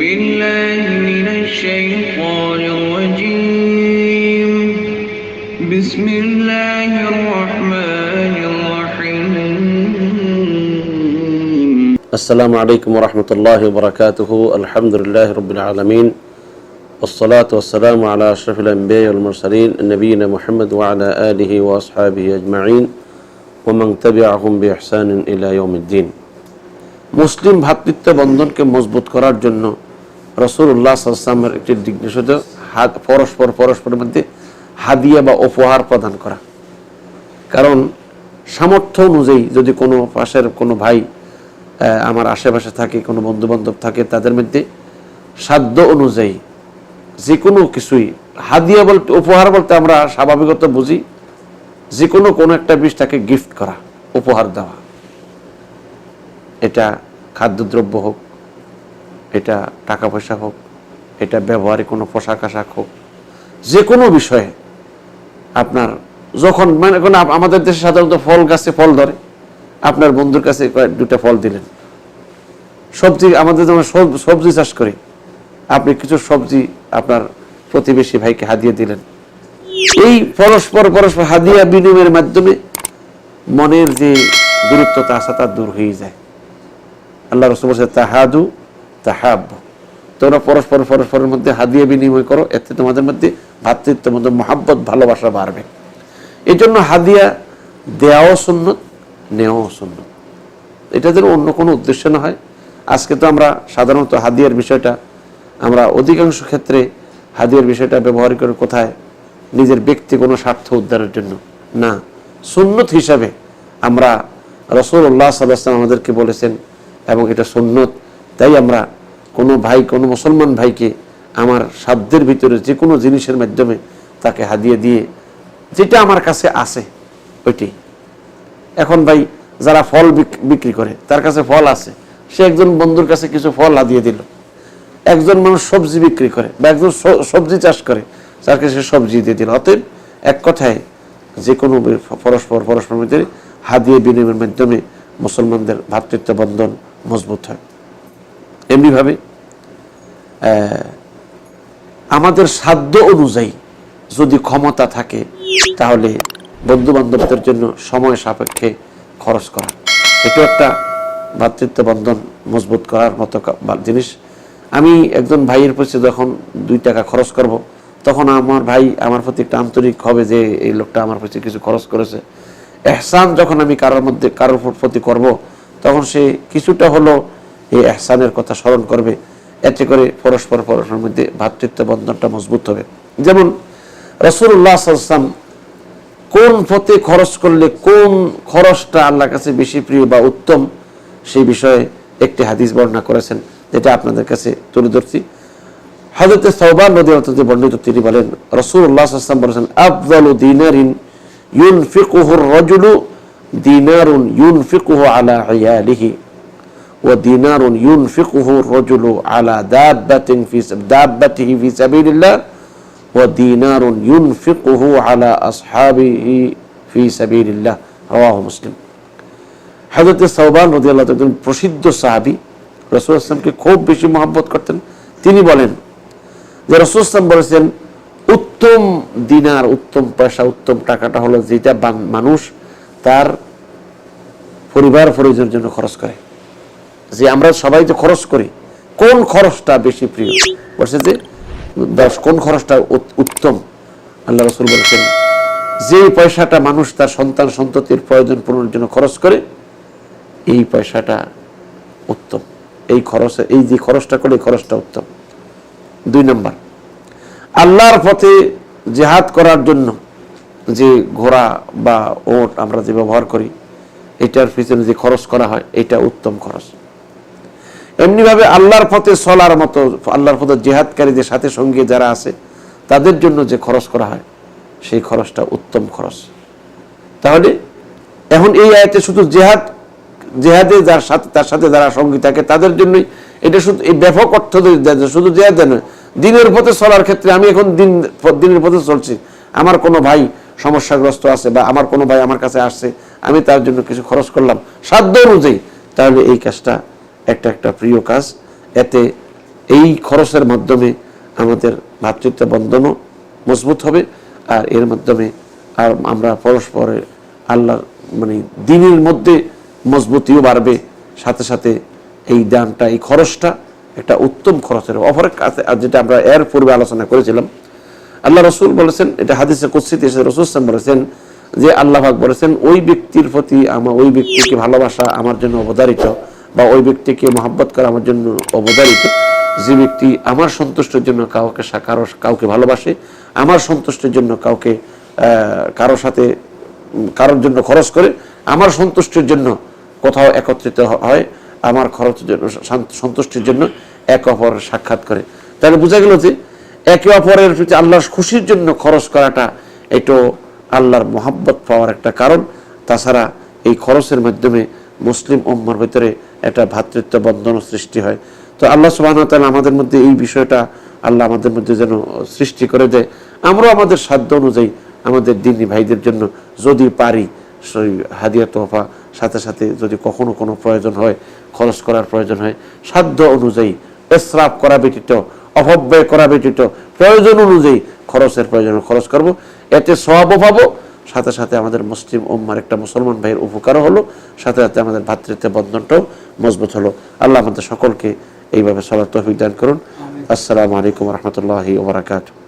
بالله من الشيطان الرجيم بسم الله الرحمن الرحيم السلام عليكم ورحمة الله وبركاته الحمد لله رب العالمين والصلاة والسلام على أشرف الأنبياء والمرسلين نبينا محمد وعلى آله وأصحابه أجمعين ومن تبعهم بإحسان إلى يوم الدين মুসলিম ভ্রাতৃত্ব বন্ধনকে মজবুত করার জন্য রসুল্লাহ সাল্লামের একটি দিক হাত পরস্পর, পরস্পরের মধ্যে হাদিয়া বা উপহার প্রদান করা। কারণ সামর্থ্য অনুযায়ী যদি কোনো পাশের কোনো ভাই আমার আশেপাশে থাকে, কোনো বন্ধু বান্ধব থাকে, তাদের মধ্যে সাধ্য অনুযায়ী যে কোনো কিছুই, হাদিয়া বলতে, উপহার বলতে আমরা স্বাভাবিকত বুঝি যে কোনো কোনো একটা বিষ তাকে গিফট করা, উপহার দেওয়া। এটা খাদ্যদ্রব্য হোক এটা টাকা পয়সা হোক, এটা ব্যবহারে কোনো পোশাক আশাক হোক, যে কোনো বিষয়ে আপনার যখন মানে এখন আমাদের দেশে সাধারণত ফল গাছে ফল ধরে, আপনার বন্ধুর কাছে দুটা ফল দিলেন। সবজি, আমাদের যেমন সব- সবজি চাষ করি, আপনি কিছু সবজি আপনার প্রতিবেশী ভাইকে হাদিয়ে দিলেন। এই পরস্পর পরস্পর হাদিয়া বিনিময়ের মাধ্যমে মনের যে দূরত্বতা আছে তা দূর হয়ে যায়। আল্লাহ রসুল তাহাদু তাহাব। তোমরা পরস্পর পরস্পরের মধ্যে হাদিয়া বিনিময় করো, এতে তোমাদের মধ্যে ভাতৃত্ব মধ্যে মহাব্বত, ভালোবাসা বাড়বে। এই জন্য হাদিয়া দেওয়াও সুন্নত, নেওয়াও সুন্নত। এটা যেন অন্য কোনো উদ্দেশ্য না হয়। আজকে তো আমরা সাধারণত হাদিয়ার বিষয়টা, আমরা অধিকাংশ ক্ষেত্রে হাদিয়ার বিষয়টা ব্যবহার করে কোথায়? নিজের ব্যক্তি কোনো স্বার্থ উদ্ধারের জন্য। না, সুন্নত হিসাবে আমরা রসুল্লাহ সাল্লাম আমাদেরকে বলেছেন, এবং এটা সুন্নত তাই আমরা কোনো ভাই, কোনো মুসলমান ভাইকে আমার সাধ্যের ভিতরে যে কোনো জিনিসের মাধ্যমে তাকে হাদিয়ে দিয়ে যেটা আমার কাছে আছে ওইটি এখন ভাই যারা ফল বিক- বিক্রি করে, তার কাছে ফল আছে, সে একজন বন্ধুর কাছে কিছু ফল হাদিয়ে দিল। একজন মানুষ সবজি বিক্রি করে বা একজন সবজি চাষ করে, তার কাছে সবজি দিয়ে দিল। অতএব এক কথায় যে কোনো পরস্পর পরস্পর মধ্যে হাদিয়ে বিনিময়ের মাধ্যমে মুসলমানদের ভ্রাতৃত্ব বন্ধন মজবুত হয়। এমনিভাবে আমাদের সাধ্য অনুযায়ী যদি ক্ষমতা থাকে, তাহলে বন্ধু বান্ধবদের জন্য সময় সাপেক্ষে খরচ করা। এটা একটা ভ্রাতৃত্ব বন্ধন মজবুত করার মতো জিনিস। আমি একজন ভাইয়ের প্রতি যখন দুই টাকা খরচ করব, তখন আমার ভাই আমার প্রতি একটা আন্তরিক হবে যে, এই লোকটা আমার প্রতি কিছু খরচ করেছে। এহসান যখন আমি কারোর মধ্যে, কারোর প্রতি করব, তখন সে কিছুটা হলো এই এহসানের কথা স্মরণ করবে। এতে করে পরস্পর পরস্পরের মধ্যে ভ্রাতৃত্ব বন্ধনটা মজবুত হবে। যেমন রসুল্লাহ সাল্লাম কোন পথে খরচ করলে কোন খরচটা আল্লাহর কাছে বেশি প্রিয় বা উত্তম, সেই বিষয়ে একটি হাদিস বর্ণনা করেছেন, যেটা আপনাদের কাছে তুলে ধরছি। হজরত সৌবান নদী অন্তত বর্ণিত, তিনি বলেন রসুল্লাহ আসলাম বলেছেন, আফজালু দিনারিন ইউনফিকুহুর রজুলু দিনারুন ইউনফিকুহু আলা আয়ালিহি ودينار ينفقه الرجل على دابة في دابته في سبيل الله ودينار ينفقه على أصحابه في سبيل الله رواه مسلم হজরত সৌবান রদি আল্লাহ একজন প্রসিদ্ধ সাহাবি রসুল আসলামকে খুব বেশি মহব্বত করতেন তিনি বলেন যে রসুল আসলাম বলেছেন উত্তম দিনার উত্তম পয়সা উত্তম টাকাটা হলো যেটা বান- মানুষ তার পরিবার পরিজনের জন্য খরচ করে যে আমরা সবাই যে খরচ করি, কোন খরচটা বেশি প্রিয়? বলছে যে, দশ, কোন খরচটা উত- উত্তম? আল্লাহ রসুল বলেছেন যে পয়সাটা মানুষ তার সন্তান সন্ততির প্রয়োজন পূরণের জন্য খরচ করে, এই পয়সাটা উত্তম। এই খরচ, এই যে খরচটা করে, এই খরচটা উত্তম। দুই নম্বর, আল্লাহর পথে জেহাদ করার জন্য যে ঘোড়া বা ওট আমরা যে ব্যবহার করি, এটার পিছনে যে খরচ করা হয়, এটা উত্তম খরচ। এমনিভাবে আল্লাহর পথে চলার মতো, আল্লাহর পথে জেহাদকারীদের সাথে সঙ্গে যারা আছে, তাদের জন্য যে খরচ করা হয়, সেই খরচটা উত্তম খরচ। তাহলে, এখন এই আয়তে শুধু জেহাদ, জেহাদে যার সাথে, তার সাথে যারা সঙ্গী থাকে, তাদের জন্যই এটা শুধু, এই ব্যাপক অর্থ শুধু জেহাদে দিনের পথে চলার ক্ষেত্রে আমি এখন দিন, দিনের পথে চলছি। আমার কোনো ভাই সমস্যাগ্রস্ত আছে বা আমার কোনো ভাই আমার কাছে আসছে, আমি তার জন্য কিছু খরচ করলাম। সাধ্য অনুযায়ী, তাহলে এই কাজটা একটা একটা প্রিয় কাজ। এতে এই খরচের মাধ্যমে আমাদের ভ্রাতৃত্ব বন্ধনও মজবুত হবে আর এর মাধ্যমে আর আমরা পরস্পরের আল্লাহর মানে দিনের মধ্যে মজবুতিও বাড়বে। সাথে সাথে এই দানটা, এই খরচটা একটা উত্তম খরচের আর যেটা আমরা এর পূর্বে আলোচনা করেছিলাম। আল্লাহ রসুল বলেছেন, এটা হাদিসে কুৎসিত এসে রসুল ইসলাম বলেছেন যে, আল্লাহ পাক বলেছেন, ওই ব্যক্তির প্রতি আমার, ওই ব্যক্তিকে ভালোবাসা আমার জন্য অবধারিত। বা ওই ব্যক্তিকে মহাব্বত করা আমার জন্য অবদারিত, যে ব্যক্তি আমার সন্তুষ্টের জন্য কাউকে কারও কাউকে ভালোবাসে, আমার সন্তুষ্টের জন্য কাউকে কারোর সাথে কারোর জন্য খরচ করে, আমার সন্তুষ্টির জন্য কোথাও একত্রিত হয়, আমার খরচের জন্য সন্তুষ্টির জন্য এক অপরের সাক্ষাৎ করে। তাহলে বোঝা গেল যে একে অপরের প্রতি আল্লাহর খুশির জন্য খরচ করাটা এটাও আল্লাহর মহাব্বত পাওয়ার একটা কারণ। তাছাড়া এই খরচের মাধ্যমে মুসলিম উম্মার ভিতরে একটা ভ্রাতৃত্ব বন্ধন সৃষ্টি হয়। তো আল্লাহ সুবাহ আমাদের মধ্যে এই বিষয়টা আল্লাহ আমাদের মধ্যে যেন সৃষ্টি করে দেয়। আমরাও আমাদের সাধ্য অনুযায়ী আমাদের দিনী ভাইদের জন্য যদি পারি সেই হাদিয়া তোহফা, সাথে সাথে যদি কখনো কোনো প্রয়োজন হয়, খরচ করার প্রয়োজন হয়, সাধ্য অনুযায়ী এসরাফ করা ব্যতীত অপব্যয় করা ব্যতীত, প্রয়োজন অনুযায়ী খরচের প্রয়োজন খরচ করব। এতে সবাবও পাবো সাথে সাথে আমাদের মুসলিম উম্মার একটা মুসলমান ভাইয়ের উপকারও হলো সাথে সাথে আমাদের ভাতৃত্বের বন্ধনটাও মজবুত হলো। আল্লাহ আমাদের সকলকে এইভাবে সবার তৌফিক দান করুন। আসসালামু আলাইকুম রহমতুল্লাহি ওবরাকাতুহ